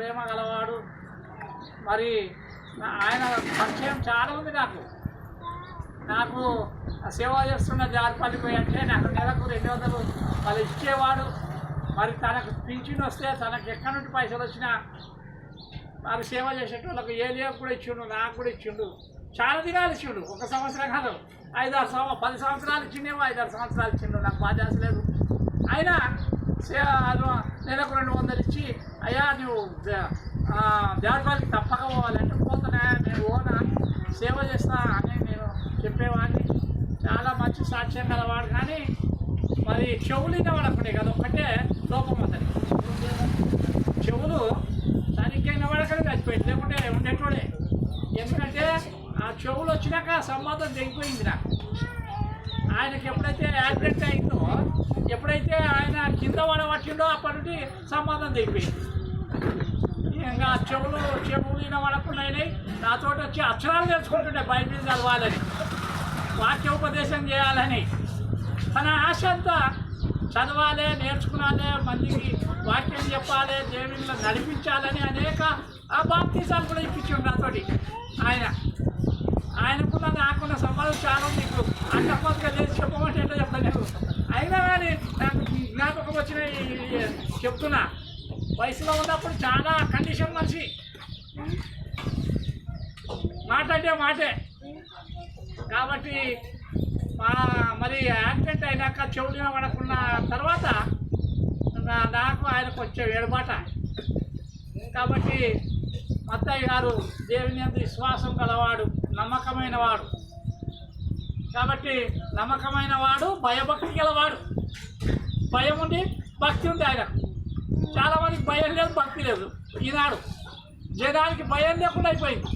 ప్రేమ గలవాడు. మరి నా- ఆయన పరిచయం చాలా ఉంది నాకు. నాకు సేవ చేస్తున్న జారిపల్లి పోయి అంటే నాకు నెలకు రెండు వందలు వాళ్ళు ఇచ్చేవాడు. మరి తనకు పింఛన్ వస్తే తనకు ఎక్కడి నుండి పైసలు వచ్చినా వారు సేవ చేసేటోళ్ళకు ఏ లేవు కూడా ఇచ్చిండు నాకు కూడా ఇచ్చిండు. చాలా దినాలు ఇచ్చిండు ఒక సంవత్సరం కాదు. ఐదారు సంవ పది సంవత్సరాలు ఇచ్చిండేమో ఐదారు సంవత్సరాలు ఇచ్చిండు. నాకు బాధ లేదు. అయినా సేవ నెలకు రెండు వందలు ఇచ్చి అయ్యా నువ్వు దేవతలకి తప్పక పోవాలంటే పోతున్నా నేను ఓనా సేవ చేస్తా అని నేను చెప్పేవాడిని. చాలా మంచి సాక్ష్యం గలవాడు కానీ మరి చెవులు వినబడకుండే కదా ఒక్కటే లోపం అతని. చెవులు సరిగ్గా వినబడకనే చచ్చిపోయింది లేకుంటే ఉండేటోడే. ఎందుకంటే ఆ చెవులు వచ్చినాక సంబంధం తెగిపోయింది నాకు. ఆయనకి ఎప్పుడైతే యాక్సిడెంట్ అయిందో ఎప్పుడైతే ఆయన కింద పడబట్టిండో అప్పటి నుండి సంబంధం తెగిపోయింది. ఇంకా చెవులు చెవులు వినబడకుండా అయినాయి నాతో వచ్చి అక్షరాలు నేర్చుకుంటుండే బైబిల్ చదవాలని. వాక్యోపదేశం చేయాలని. తన ఆశ అంతా చదవాలి నేర్చుకునాలి మందికి వాక్యం చెప్పాలి దేవుళ్ళు నడిపించాలని అనేక ఆ బాప్తీసాలు కూడా ఇప్పించాడు నాతోటి ఆయన ఆయనకున్న నాకున్న సంబంధం చాలా ఉంది ఇప్పుడు. అక్కడికి లేదు చెప్పమంటే ఎట్లా చెప్పలేదు అయినా కానీ నాకు జ్ఞాపకం వచ్చిన చెప్తున్నా. వయసులో ఉన్నప్పుడు చాలా కండిషన్ మనిషి. మాట అంటే మాటే. కాబట్టి మా మరి యాక్సిడెంట్ అయినాక చెవుడిన పడకున్న తర్వాత నాకు ఆయనకు వచ్చే ఏడుబాట కాబట్టి అత్తయ్య గారు దేవుని విశ్వాసం గలవాడు నమ్మకమైన వాడు. కాబట్టి నమ్మకమైన వాడు భయభక్తి గలవాడు. భయం ఉంది భక్తి ఉంది ఆయనకు. చాలా మందికి భయం లేదు భక్తి లేదు. ఈనాడు జనానికి భయం లేకుండా అయిపోయింది.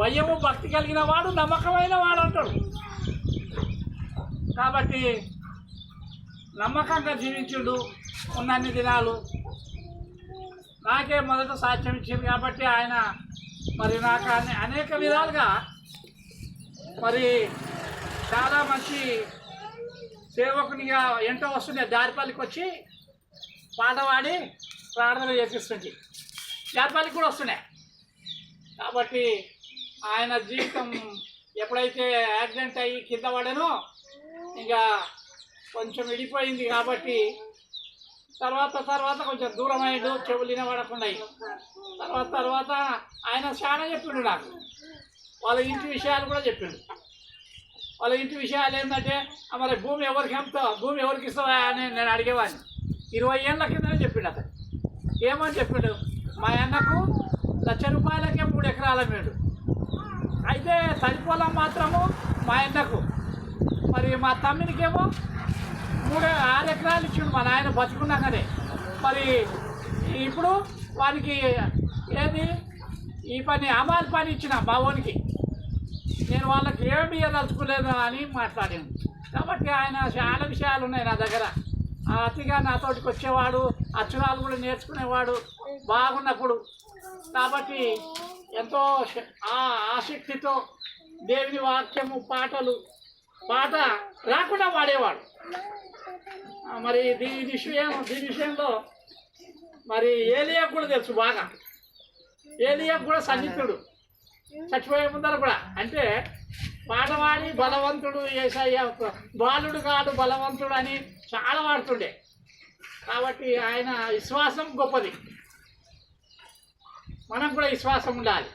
భయము భక్తి కలిగిన వాడు నమ్మకమైన వాడు అంటాడు. కాబట్టి నమ్మకంగా జీవించుడు ఉన్నన్ని దినాలు. నాకే మొదట సాక్ష్యం ఇచ్చింది కాబట్టి ఆయన మరి నాకు అనేక విధాలుగా మరి చాలా మంచి సేవకునిగా ఎంట వస్తుండే దారిపల్లికి వచ్చి పాట పాడి ప్రార్థన చేపిస్తుంది దారిపల్లికి కూడా వస్తున్నాయి. కాబట్టి ఆయన జీవితం ఎప్పుడైతే యాక్సిడెంట్ అయ్యి కింద పడనో ఇంకా కొంచెం విడిపోయింది కాబట్టి తర్వాత తర్వాత కొంచెం దూరం అయ్యాడు చెవులు వినబడకుండా తర్వాత తర్వాత ఆయన చాలా చెప్పిండు నాకు. వాళ్ళ ఇంటి విషయాలు కూడా చెప్పిండు. వాళ్ళ ఇంటి విషయాలు ఏంటంటే "ఆ, మరి భూమి ఎవరికి అమ్ముతావు? భూమి ఎవరికి ఇస్తావా? అని నేను అడిగేవాడిని. ఇరవై ఏళ్ళ కిందనే చెప్పిండు అతను. ఏమని చెప్పిండు? మా అన్నకు లక్ష రూపాయలకే మూడు ఎకరాల మేడు. అయితే సరిపోలం మాత్రము మా అన్నకు. మరి మా తమ్మినికేమో మూడు ఆరు ఎకరాలు ఇచ్చిండు మా నాయన బతుకున్నాకనే. మరి ఇప్పుడు వానికి ఏది? ఈ పని అమాల్ పని ఇచ్చిన బావోనికి నేను వాళ్ళకి ఏమి ఇవ్వదలుచుకోలేదు అని మాట్లాడాను కాబట్టి ఆయన చాలా విషయాలు ఉన్నాయి నా దగ్గర. అతిగా నాతోటికి వచ్చేవాడు అక్షరాలు కూడా నేర్చుకునేవాడు బాగున్నప్పుడు. కాబట్టి ఎంతో ఆ ఆసక్తితో దేవుని వాక్యము పాటలు పాట రాకుండా పాడేవాడు. మరి దీని విషయం దీని విషయంలో మరి ఏలియా కూడా తెలుసు బాగా. ఏలియా కూడా సన్నిహితుడు. చచ్చిపోయే ముందర కూడా. అంటే పాటవాడి బలవంతుడు ఏసయ్య బాలుడు కాదు బలవంతుడు అని చాలా వాడుతుండే. కాబట్టి ఆయన విశ్వాసం గొప్పది. మనం కూడా విశ్వాసం ఉండాలి.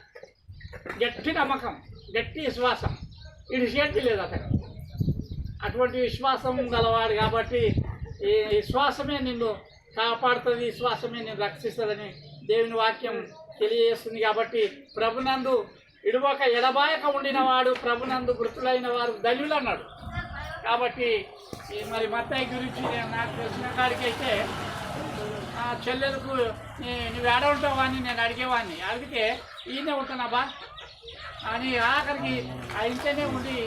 గట్టి నమ్మకం గట్టి విశ్వాసం. ఇది లేదు అతను. అటువంటి విశ్వాసం గలవాడు కాబట్టి ఈ విశ్వాసమే నిన్ను కాపాడుతుంది విశ్వాసమే నిన్ను రక్షిస్తుందని దేవుని వాక్యం తెలియజేస్తుంది కాబట్టి ప్రభునందు ఇడువక ఎడబాయక ఉండినవాడు ప్రభునందు గుర్తులైన వారు ధన్యులు అన్నాడు కాబట్టి ఈ మరి మత్తయ్య గురించి నేను నాకు తెలిసిన కాడికైతే అయితే ఆ చెల్లెలకు నువ్వు ఏడ ఉంటావు అని నేను అడిగేవాడిని. అడిగితే ఈయనే ఉంటున్నాబా అని ఆఖరికి ఆ ఇంట్లోనే ఉండి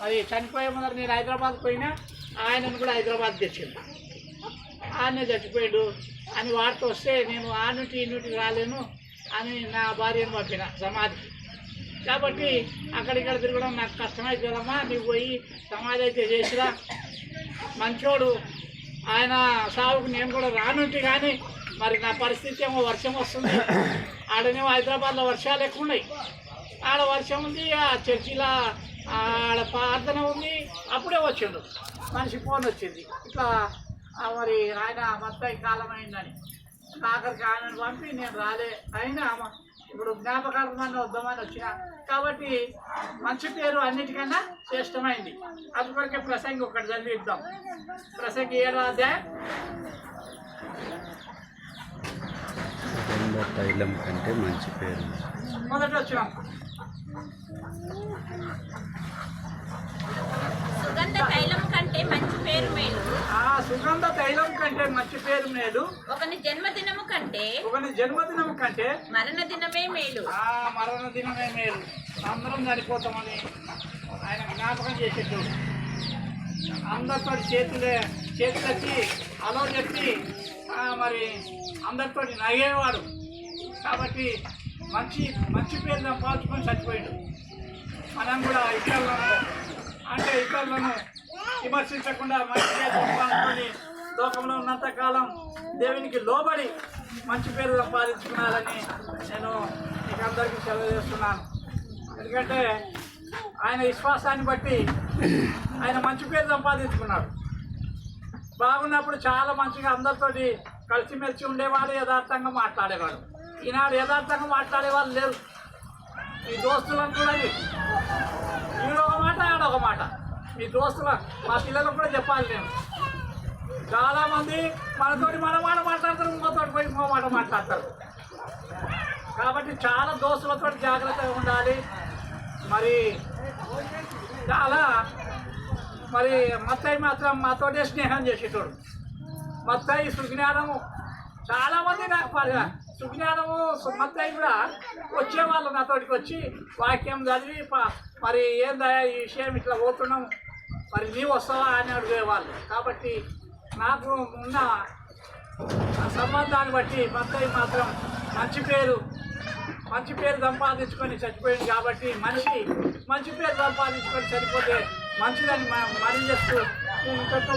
మరి చనిపోయే ముందర నేను హైదరాబాద్ పోయినా ఆయనను కూడా హైదరాబాద్ తెచ్చింది. ఆయనే చచ్చిపోయాడు అని వాడితో వస్తే నేను ఆ నుండి ఈ నుండి రాలేను అని నా భార్యను పంపిన సమాధికి. కాబట్టి అక్కడిక్కడ తిరగడం నాకు కష్టమైతే నువ్వు పోయి సమాధి అయితే చేసిరా. మంచోడు. ఆయన సాగుకు నేను కూడా రానుంటి కానీ మరి నా పరిస్థితి ఏమో వర్షం వస్తుంది. ఆడనేమో హైదరాబాద్లో వర్షాలు ఎక్కువ ఉన్నాయి. ఆడ వర్షం ఉంది ఆ చర్చిలో ఆడ ప్రార్థన ఉంది అప్పుడే వచ్చిండు. మనిషి ఫోన్ వచ్చింది. ఇట్లా మరి ఆయన మత్తాయి కాలం అయిందని ఆఖరికి ఆయనను పంపి నేను రాలే. అయినా ఇప్పుడు జ్ఞాపకార్థమని వద్దామని వచ్చిన. కాబట్టి మంచి పేరు అన్నిటికన్నా శ్రేష్టమైంది. అందుకొరకే ప్రసంగి ఒకటి చదివిద్దాం. ప్రసంగి ఏడో అధ్యాయం తైలం కంటే మంచి పేరు. మొదట వచ్చినాం. సుగంధ తైలం కంటే మంచి పేరు మేలు ఆ సుగంధ తైలం కంటే మంచి పేరు మేలు. ఒకని జన్మదినము కంటే ఒకని జన్మదినం కంటే మరణ దినమే మేలు. ఆ మరణ దినమే మేలు. అందరం చనిపోతామని ఆయన జ్ఞాపకం చేసేటోడు అందరితో చేతులే చేతులెత్తి అలో చెప్పి మరి అందరితో నగేవాడు. కాబట్టి మంచి మంచి పేరు సంపాదించుకొని చచ్చిపోయాడు. మనం కూడా ఇతరులను అంటే ఇతరులను విమర్శించకుండా మంచి పేరు సంపాదించుకొని లోకంలో ఉన్నంత కాలం దేవునికి లోబడి మంచి పేరు సంపాదించుకున్నారని నేను మీకు అందరికీ సెలవు చేస్తున్నాను. ఎందుకంటే ఆయన విశ్వాసాన్ని బట్టి ఆయన మంచి పేరు సంపాదించుకున్నాడు. బాగున్నప్పుడు చాలా మంచిగా అందరితోటి కలిసిమెలిసి ఉండేవాడు యథార్థంగా మాట్లాడేవాడు. ఈనాడు యథార్థంగా మాట్లాడేవాళ్ళు లేరు. ఈ దోస్తులను కూడా ఈడొక ఒక మాట ఆడొక ఒక మాట. మీ దోస్తుల మా పిల్లలకు కూడా చెప్పాలి నేను. చాలామంది మనతోటి మన మాట మాట్లాడతారు ఇంకోతోటి పోయి ఇంకో మాట మాట్లాడతారు. కాబట్టి చాలా దోస్తులతో జాగ్రత్తగా ఉండాలి. మరి చాలా మరి మత్తయ్య మాత్రం మాతోటే స్నేహం చేసేటోడు. మత్తయ్య సుజ్ఞానము చాలామంది నాకు ప- సుజ్ఞానము సు- కూడా వచ్చేవాళ్ళు నాతోటికి వచ్చి వాక్యం చదివి ప- మరి ఏందా ఈ విషయం ఇట్లా పోతున్నాం మరి నీవు వస్తావా అని అడిగేవాళ్ళు కాబట్టి నాకు ఉన్న ఆ సంబంధాన్ని బట్టి భర్తయ్య మాత్రం మంచి పేరు మంచి పేరు సంపాదించుకొని చచ్చిపోయింది కాబట్టి మనిషి మంచి పేరు సంపాదించుకొని చనిపోతే మంచిదని మనం మరీ చేస్తూ నేను ఇంతతో